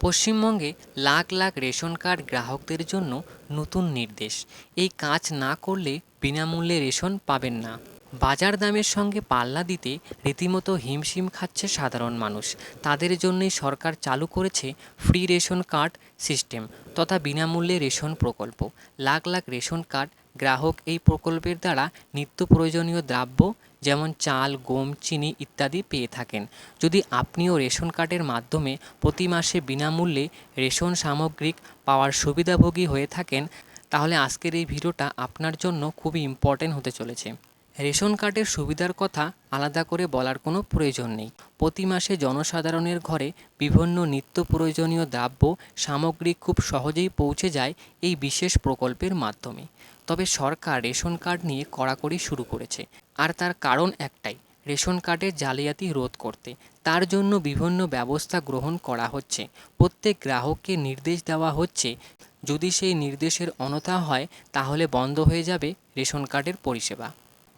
পশ্চিমবঙ্গে lakh lakh ration card গ্রাহকদের জন্য নতুন নির্দেশ। এই কাজ না করলে বিনামূল্যে রেশন পাবেন না। বাজার দামের সঙ্গে পাল্লা দিতে রীতিমতো হিমশিম খাচ্ছে সাধারণ মানুষ। তাদের জন্যই সরকার চালু করেছে ফ্রি রেশন কার্ড সিস্টেম তথা বিনামূল্যে রেশন প্রকল্প। লাখ লাখ রেশন কার্ড গ্রাহক এই প্রকল্পের দ্বারা নিত্য প্রয়োজনীয় দ্রব্য যেমন চাল, গম, চিনি ইত্যাদি পেয়ে থাকেন। যদি আপনিও রেশন কার্ডের মাধ্যমে প্রতি মাসে বিনামূল্যে রেশন সামগ্রিক পাওয়ার সুবিধাভোগী হয়ে থাকেন, তাহলে আজকের এই ভিডিওটা আপনার জন্য খুবই ইম্পর্টেন্ট হতে চলেছে। রেশন কার্ডের সুবিধার কথা আলাদা করে বলার কোনো প্রয়োজন নেই। প্রতি মাসে জনসাধারণের ঘরে বিভিন্ন নিত্য প্রয়োজনীয় দ্রব্য, সামগ্রী খুব সহজেই পৌঁছে যায় এই বিশেষ প্রকল্পের মাধ্যমে। তবে সরকার রেশন কার্ড নিয়ে কড়াকড়ি শুরু করেছে। আর তার কারণ একটাই, রেশন কার্ডের জালিয়াতি রোধ করতে। তার জন্য বিভিন্ন ব্যবস্থা গ্রহণ করা হচ্ছে। প্রত্যেক গ্রাহককে নির্দেশ দেওয়া হচ্ছে, যদি সেই নির্দেশের অনথা হয়, তাহলে বন্ধ হয়ে যাবে রেশন কার্ডের পরিষেবা।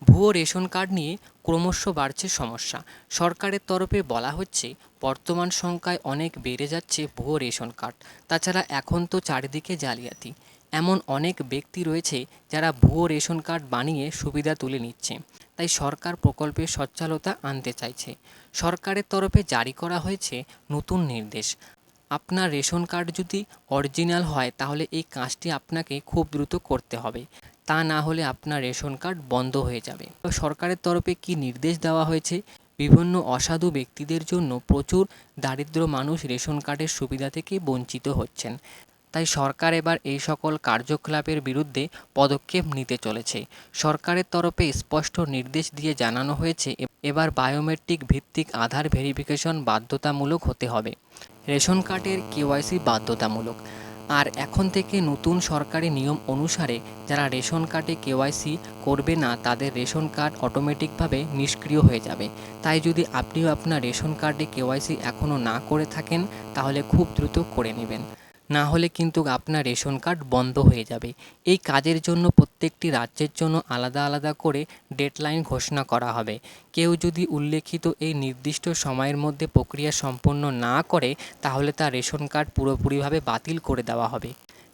ভুয়ো রেশন কার্ড নিয়ে ক্রমশ বাড়ছে সমস্যা। সরকারের তরফে বলা হচ্ছে, বর্তমান সংখ্যায় অনেক বেড়ে যাচ্ছে ভুয়ো রেশন কার্ড। তাছাড়া এখন তো চারিদিকে জালিয়াতি। এমন অনেক ব্যক্তি রয়েছে, যারা ভুয়ো রেশন কার্ড বানিয়ে সুবিধা তুলে নিচ্ছে। তাই সরকার প্রকল্পের সচ্ছলতা আনতে চাইছে। সরকারের তরফে জারি করা হয়েছে নতুন নির্দেশ। আপনার রেশন কার্ড যদি অরিজিনাল হয়, তাহলে এই কাজটি আপনাকে খুব দ্রুত করতে হবে। তা না হলে আপনার রেশন কার্ড বন্ধ হয়ে যাবে। সরকারের তরফে কি নির্দেশ দেওয়া হয়েছে? বিভিন্ন অসাধু ব্যক্তিদের জন্য প্রচুর দারিদ্র মানুষ রেশন কার্ডের সুবিধা থেকে বঞ্চিত হচ্ছেন। তাই সরকার এবার এই সকল কার্যকলাপের বিরুদ্ধে পদক্ষেপ নিতে চলেছে। সরকারের তরফে স্পষ্ট নির্দেশ দিয়ে জানানো হয়েছে এবার বায়োমেট্রিক ভিত্তিক আধার ভেরিফিকেশন বাধ্যতামূলক হতে হবে। রেশন কার্ডের কেওয়াইসি বাধ্যতামূলক। আর এখন থেকে নতুন সরকারি নিয়ম অনুসারে যারা রেশন কার্ডে কেওয়াইসি করবে না, তাদের রেশন কার্ড অটোমেটিকভাবে নিষ্ক্রিয় হয়ে যাবে। তাই যদি আপনিও আপনার রেশন কার্ডে কেওয়াইসি এখনও না করে থাকেন, তাহলে খুব দ্রুত করে নেবেন। না হলে কিন্তু আপনার রেশন কার্ড বন্ধ হয়ে যাবে। এই কাজের জন্য প্রত্যেকটি রাজ্যের জন্য আলাদা আলাদা করে ডেডলাইন ঘোষণা করা হবে। কেউ যদি উল্লেখিত এই নির্দিষ্ট সময়ের মধ্যে প্রক্রিয়া সম্পন্ন না করে, তাহলে তার রেশন কার্ড পুরোপুরিভাবে বাতিল করে দেওয়া হবে।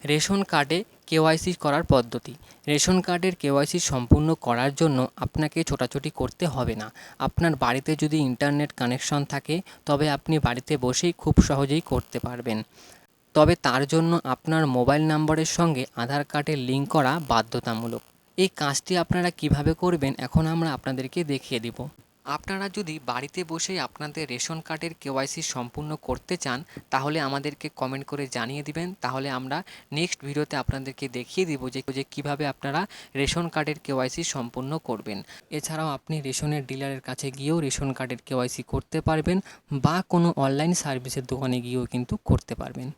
রেশন কার্ডে কেওয়াইসি করার পদ্ধতি। রেশন কার্ডের কেওয়াইসি সম্পূর্ণ করার জন্য আপনাকে ছোটাছুটি করতে হবে না। আপনার বাড়িতে যদি ইন্টারনেট কানেকশন থাকে, তবে আপনি বাড়িতে বসেই খুব সহজেই করতে পারবেন। তবে তার জন্য আপনার মোবাইল নম্বরের সঙ্গে আধার কার্ডের লিঙ্ক করা বাধ্যতামূলক। এই কাজটি আপনারা কীভাবে করবেন এখন আমরা আপনাদেরকে দেখিয়ে দিব। আপনারা যদি বাড়িতে বসেই আপনাদের রেশন কার্ডের কেওয়াইসি সম্পূর্ণ করতে চান, তাহলে আমাদেরকে কমেন্ট করে জানিয়ে দিবেন। তাহলে আমরা নেক্সট ভিডিওতে আপনাদেরকে দেখিয়ে দিব যে যে কীভাবে আপনারা রেশন কার্ডের কেওয়াইসি সম্পূর্ণ করবেন। এছাড়াও আপনি রেশনের ডিলারের কাছে গিয়েও রেশন কার্ডের কেওয়াইসি করতে পারবেন বা কোনো অনলাইন সার্ভিসের দোকানে গিয়েও কিন্তু করতে পারবেন।